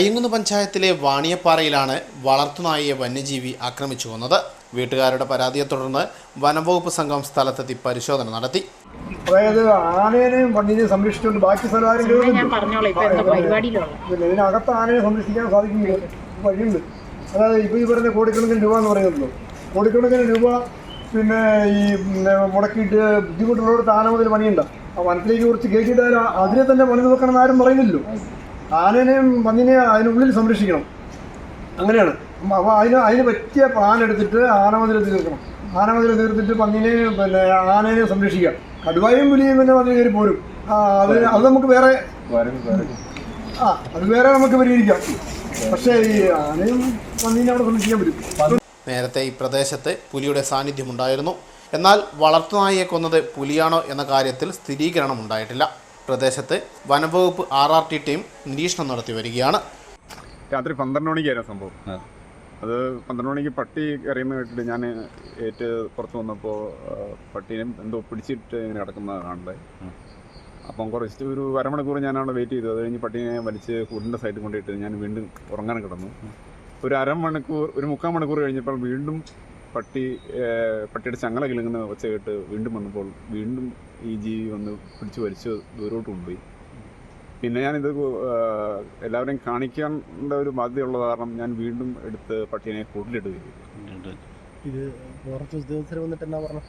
അയ്യങ്കുന്ന് പഞ്ചായത്തിലെ വാണിയപ്പാറയിലാണ് വളർത്തുനായയെ വന്യജീവി ആക്രമിച്ചു കൊന്നത്. വീട്ടുകാരുടെ പരാതിയെ തുടർന്ന് വനംവകുപ്പ് സംഘം സ്ഥലത്തെത്തി പരിശോധന നടത്തി. അതായത് ആനേനെയും പന്നീനെയും സംരക്ഷിച്ചുകൊണ്ട് ബാക്കി സ്ഥലം ഇതിനകത്ത് ആനയെ സംരക്ഷിക്കാൻ സാധിക്കുന്നില്ല. വഴിയുണ്ട്. അതായത് ഇപ്പോൾ ഈ പറഞ്ഞ കോടിക്കണക്കിന് രൂപ എന്ന് പറയുന്നല്ലോ കോടിക്കണക്കിന് രൂപ പിന്നെ ഈ മുടക്കിയിട്ട് ബുദ്ധിമുട്ടുള്ളവർക്ക് ആന മുതൽ പണിയുണ്ട്. ആ വനത്തിലേക്ക് കുറച്ച് കയറ്റിയിട്ടാൽ അതിനെ തന്നെ പണി നോക്കണം എന്ന് ആരും പറയുന്നില്ലല്ലോ. ആനേനെയും പന്നിനെയും അതിനുള്ളിൽ സംരക്ഷിക്കണം. അങ്ങനെയാണ്. അപ്പോൾ അതിന് അതിന് പറ്റിയ പ്ലാൻ എടുത്തിട്ട് ആനമതിൽ തീർക്കണം ആനമതിൽ തീർത്തിട്ട് പന്നിനെ പിന്നെ ആനേനെ സംരക്ഷിക്കുക കടുവായും പുലിയും പിന്നെ വന്നു കയറി പോരും. അത് അത് നമുക്ക് വേറെ ആ അത് വേറെ നമുക്ക് പരിഹരിക്കാം. പക്ഷേ ഈ ആനയും പന്നീനെ അവിടെ സംരക്ഷിക്കാൻ പറ്റും. നേരത്തെ ഈ പ്രദേശത്ത് പുലിയുടെ സാന്നിധ്യമുണ്ടായിരുന്നു എന്നാൽ വളർത്തുനായിയെ കൊന്നത് പുലിയാണോ എന്ന കാര്യത്തിൽ സ്ഥിരീകരണം ഉണ്ടായിട്ടില്ല. പ്രദേശത്ത് വനംവകുപ്പ് ആർ ആർ ടി ടീം നിരീക്ഷണം നടത്തി വരികയാണ്. രാത്രി പന്ത്രണ്ട് മണിക്കായിരുന്നു സംഭവം. അത് പന്ത്രണ്ട് മണിക്ക് പട്ടി എറിയുന്ന കേട്ടിട്ട് ഞാൻ ഏറ്റ് പുറത്ത് വന്നപ്പോൾ പട്ടീനെ എന്തോ പിടിച്ചിട്ട് ഇങ്ങനെ കിടക്കുന്ന കാണേ അപ്പം കുറച്ച് ഒരു അരമണിക്കൂർ ഞാൻ അവിടെ വെയിറ്റ് ചെയ്തു. അത് കഴിഞ്ഞ് പട്ടീനെ വലിച്ച് കൂടിന്റെ സൈഡിൽ കൊണ്ടിട്ട് ഞാൻ വീണ്ടും ഉറങ്ങാൻ കിടന്നു. ഒരു അരമണിക്കൂർ ഒരു മുക്കാൽ മണിക്കൂർ കഴിഞ്ഞപ്പോൾ വീണ്ടും പട്ടി പട്ടിയുടെ ചങ്ങല കിളുങ്ങുന്ന ഒച്ച കേട്ട് വീണ്ടും വന്നപ്പോൾ വീണ്ടും ഈ ജീവി വന്ന് പിടിച്ച് വലിച്ച് ദൂരോട്ട് കൊണ്ടുപോയി. പിന്നെ ഞാനിത് എല്ലാവരെയും കാണിക്കേണ്ട ഒരു ബാധ്യതയുള്ള കാരണം ഞാൻ വീണ്ടും എടുത്ത് പട്ടീനെ കൂട്ടിലിടുകയും ഇത് ഫോറസ്റ്റ് ഉദ്യോഗസ്ഥർ വന്നിട്ട് എന്നാ പറഞ്ഞു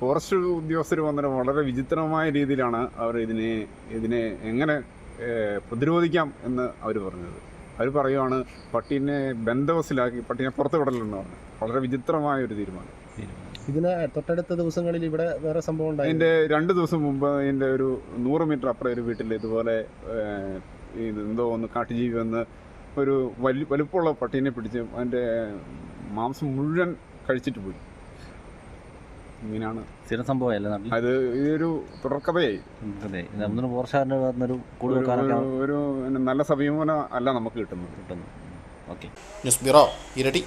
ഫോറസ്റ്റ് ഉദ്യോഗസ്ഥർ വന്നിട്ട് വളരെ വിചിത്രമായ രീതിയിലാണ് അവർ ഇതിനെ ഇതിനെ എങ്ങനെ പ്രതിരോധിക്കാം എന്ന് അവർ പറഞ്ഞത്. അവർ പറയുവാണ് പട്ടീനെ ബന്ധവസിലാക്കി പട്ടീനെ പുറത്ത് വിടലെന്ന് പറഞ്ഞു. വളരെ വിചിത്രമായ ഒരു തീരുമാനം. ഇതിന് തൊട്ടടുത്ത ദിവസങ്ങളിൽ ഇവിടെ വേറെ സംഭവം ഉണ്ടായി. എന്റെ രണ്ട് ദിവസം മുമ്പ് എന്റെ ഒരു നൂറ് മീറ്റർ അപ്പുറം ഒരു വീട്ടിൽ ഇതുപോലെ എന്തോ ഒന്ന് കാട്ടുജീവി വന്ന് ഒരു വലി വലുപ്പമുള്ള പട്ടീനെ പിടിച്ച് അതിന്റെ മാംസം മുഴുവൻ കഴിച്ചിട്ട് പോയി. ഇങ്ങനെയാണ്. സ്ഥിരം സംഭവം നാട്ടിൽ? അത് ഇതൊരു തുടർക്കഥയായി. അതെ ഒരു നല്ല സമീപനം അല്ല നമുക്ക് കിട്ടുന്നത്. കിട്ടുന്നു ഓക്കെ. ന്യൂസ് ബ്യൂറോ ഇരട്ടി.